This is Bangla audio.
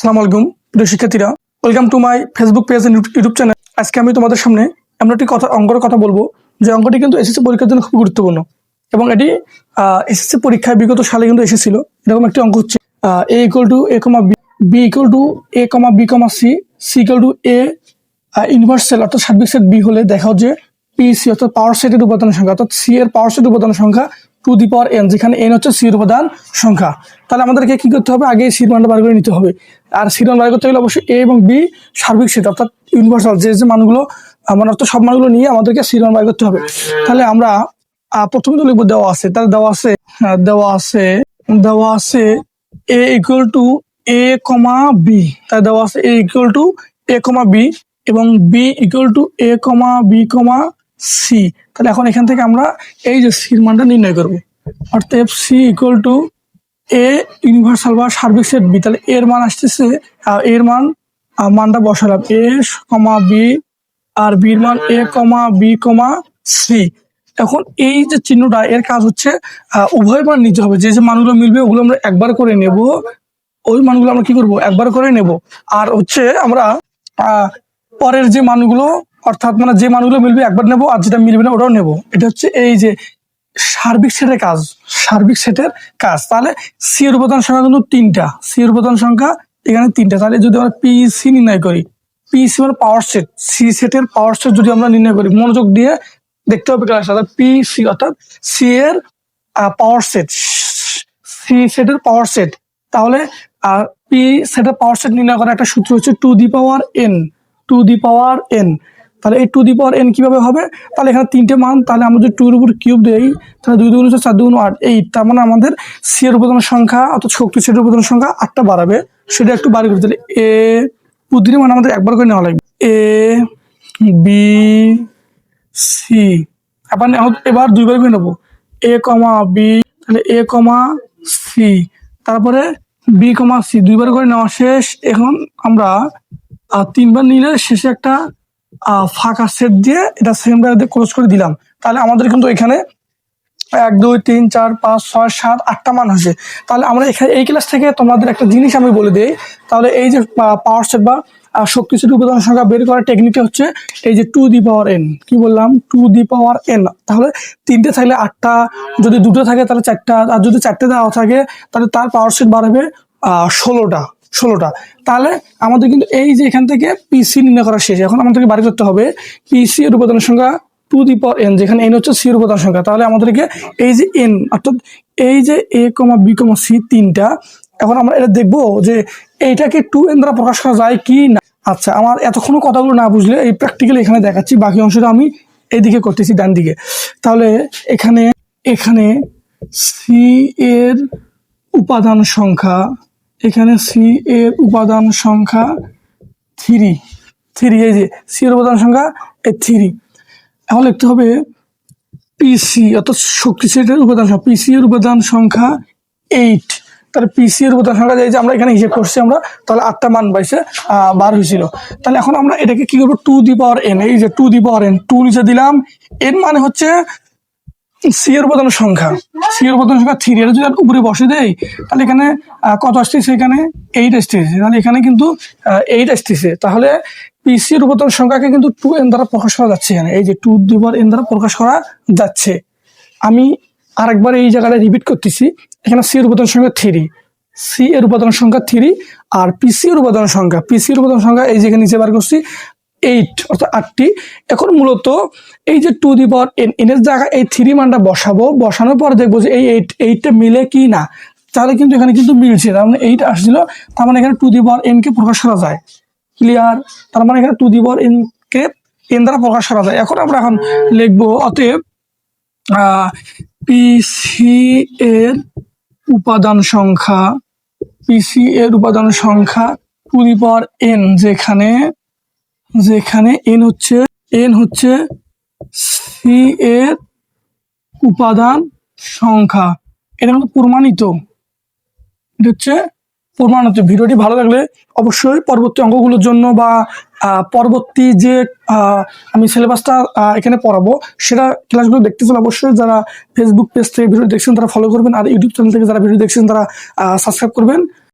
সালাম আলাইকুম, প্রিয় শিক্ষার্থীরা। Welcome to my Facebook page and YouTube channel আজকে আমি তোমাদের সামনে এমন একটি কথা, অঙ্কর কথা বলব, যে অঙ্কটি কিন্তু এসএসসি পরীক্ষার জন্য খুব গুরুত্বপূর্ণ। এবং এটি এসএসসি পরীক্ষায় বিগত সালে কিন্তু এসেছিল। এরকম একটি অঙ্ক হচ্ছে A equal to A comma B B equal to A comma B comma C C equal to A universal অর্থাৎ সার্বিক সেট বি হলে দেখাও যে পি সি অর্থাৎ পাওয়ার সেটের উপাদান সংখ্যা, অর্থাৎ সি এর পাওয়ার সেটের উপাদান সংখ্যা টু দি পাওয়ার এন, যেখানে এন হচ্ছে সি এর উপাদান সংখ্যা। তাহলে আমাদেরকে কি করতে হবে? আগে সির মানটা বার করে নিতে হবে। আর সির মান বার করতে গেলে অবশ্যই এ এবং বি সার্বিক সেট অর্থাৎ ইউনিভার্সাল যে যে মানগুলো মানে অর্থাৎ সব মানগুলো নিয়ে আমাদেরকে সির মান বার করতে হবে। তাহলে আমরা প্রথমে তো লিখব দেওয়া আছে। তাহলে দেওয়া আছে দেওয়া আছে দেওয়া আছে A equal to A comma B তাই দেওয়া আছে A equal to A comma B এবং B equal to A comma B comma C তাহলে এখন এখান থেকে আমরা এই যে সির মানটা নির্ণয় করব। অর্থাৎ F C equal to A universal বা সার্বিক সেট বি তাহলে এর মান আসতেছে এর মান মানটা বসালাম। এ কমা বি আর বির মান এ কমা বি কমা সি এখন এই যে চিহ্নটা, এর কাজ হচ্ছে উভয় মান নিতে হবে। যে যে মানগুলো মিলবে, ওগুলো আমরা একবার করে নেব। ওই মানগুলো আমরা কি করব? একবার করে নেব। আর হচ্ছে আমরা পরের যে মানগুলো অর্থাৎ মানে যে মানগুলো মিলবে একবার নেব আর যেটা মিলবে না ওটাও নেব। এটা হচ্ছে এই যে সার্বিক সেটের কাজ, সার্বিক সেটের কাজ। তাহলে সি এর উপাদান সংখ্যা কিন্তু তিনটা। সি এর উপাদান সংখ্যা এখানে তিনটা। তাহলে যদি আমরা পি সি নির্ণয় করি পি সি মানে পাওয়ার সেট সি সেটের পাওয়ার সেট যদি আমরা নির্ণয় করি, মনোযোগ দিয়ে দেখতে হবে ক্লাস অর্থাৎ পি সি অর্থাৎ সি এর পাওয়ার সেট সি সেটের পাওয়ার সেট তাহলে পি সেটের পাওয়ার সেট নির্ণয় করার একটা সূত্র হচ্ছে two the power N two the power N তাহলে এই টু দি পাওয়ার এন কীভাবে হবে? তাহলে এখানে তিনটে মান, তাহলে আমরা যদি টুর উপর কিউব দেই, তাহলে দুই দুগুণ চার দুগুণ আট এইট তার মানে আমাদের সি এর উপাদান সংখ্যা অর্থাৎ শক্তি সেটের উপাদান সংখ্যা আটটা বাড়াবে। সেটা একটু বাড়ি করে তাহলে এ বুদ্ধির মান আমাদের একবার করে নেওয়া লাগবে। এ বি সি এবার এবার দুইবার করে নেব। এ কমা বি তাহলে এ কমা সি তারপরে বি কমা সি দুইবার করে নেওয়া শেষ। এখন আমরা তিনবার নিলে শেষে একটা ফাঁকা সেট দিয়ে এটা সেম ক্লোজ করে দিলাম। তাহলে আমাদের কিন্তু এখানে এক দুই তিন চার পাঁচ ছয় সাত আটটা মান হয়েছে। তাহলে আমরা এখানে এই ক্লাস থেকে তোমাদের একটা জিনিস আমি বলে দিই। তাহলে এই যে পাওয়ার সেট বা আহ, শক্তিশালী উপাদান সংখ্যা বের করার টেকনিকটা হচ্ছে এই যে টু দি পাওয়ার এন কি বললাম? টু দি পাওয়ার এন তাহলে তিনটে থাকলে আটটা যদি দুটো থাকে তাহলে চারটা আর যদি চারটে দেওয়া থাকে তাহলে তার পাওয়ার সেট বাড়াবে ষোলোটা। ষোলোটা। তাহলে আমাদের কিন্তু এই যে এখান থেকে পিসি নির্ণয় করা শেষ। এখন আমাদেরকে বাড়ি করতে হবে পিসি এর উপাদানের সংখ্যা টু দি পাওয়ার এন যেখানে এন হচ্ছে সি এর উপাদান সংখ্যা। তাহলে আমাদেরকে এই যে এন অর্থাৎ এই যে এ কমা বি কমা সি তিনটা, এখন আমরা এটা দেখব যে এইটাকে টু এন দ্বারা প্রকাশ করা যায় কি না। আচ্ছা আমার এতক্ষণও কথাগুলো না বুঝলে এই প্র্যাকটিক্যালি এখানে দেখাচ্ছি, বাকি অংশটা আমি এইদিকে করতেছি ডান দিকে। তাহলে এখানে এখানে সি এর উপাদান সংখ্যা এখানে সি এর উপাদান সংখ্যা থ্রি থ্রি এই যে সি এর উপাদান সংখ্যা এই থ্রি এখন লিখতে হবে পিসি অর্থাৎ শক্তি সেটের উপাদান সংখ্যা পিসি এর উপাদান সংখ্যা এইট তাহলে পিসি এর উপাদান সংখ্যা যে আমরা এখানে হিসেব করছি আমরা, তাহলে আটটা মান পাইছে বার হয়েছিল। তাহলে এখন আমরা এটাকে কি করব? টু দি পাওয়ার এন এই যে two the power n two নিচে দিলাম এন মানে হচ্ছে সি এর উপাদান সংখ্যা। সি এর উপাদান সংখ্যা থ্রি এটা যদি উপরে বসে দেই তাহলে এখানে কত আসতেছে এখানে? এইট আসতেছে। তাহলে এখানে কিন্তু এইট আসতেছে। তাহলে পিসি এর উপাদান সংখ্যাকে কিন্তু টু এন দ্বারা প্রকাশ করা যাচ্ছে এখানে। এই যে টু দিবার এন দ্বারা প্রকাশ করা যাচ্ছে। আমি আরেকবার এই জায়গাটা রিপিট করতেছি। এখানে সি এর উপাদান সংখ্যা থ্রি সি এর উপাদান সংখ্যা থ্রি আর পিসি এর উপাদান সংখ্যা। পিসি এর উপাদান সংখ্যা, এই যেখানে নিচে বার করছি এইট অর্থাৎ আটটি। এখন মূলত এই যে টু দি পাওয়ার এন এনের জায়গায় এই থ্রি মানটা বসাবো। বসানোর পর দেখব যে এই এইট এইটটা মিলে কি না। তাহলে কিন্তু এখানে কিন্তু মিলছে। তার মানে এইট আসছিল, তার মানে এখানে টু দি পাওয়ার এন কে প্রকাশ করা যায়। ক্লিয়ার তার মানে এখানে টু দি পাওয়ার এন কে এন দ্বারা প্রকাশ করা যায়। এখন আমরা এখন লিখব, অতএব পিসি এর উপাদান সংখ্যা পিসি এর উপাদান সংখ্যা টু দি পাওয়ার এন যেখানে যেখানে এন হচ্ছে এন হচ্ছে সি এর উপাদান সংখ্যা। এটা কিন্তু প্রমাণিত। এটা হচ্ছে প্রমাণিত ভিডিওটি ভালো লাগলে অবশ্যই পরবর্তী অঙ্কগুলোর জন্য বা পরবর্তী যে আমি সিলেবাসটা এখানে পড়াবো, সেটা ক্লাসগুলো দেখতে চান অবশ্যই। যারা ফেসবুক পেজ থেকে ভিডিও দেখছেন, তারা ফলো করবেন। আর ইউটিউব চ্যানেল থেকে যারা ভিডিও দেখছেন, তারা সাবস্ক্রাইব করবেন।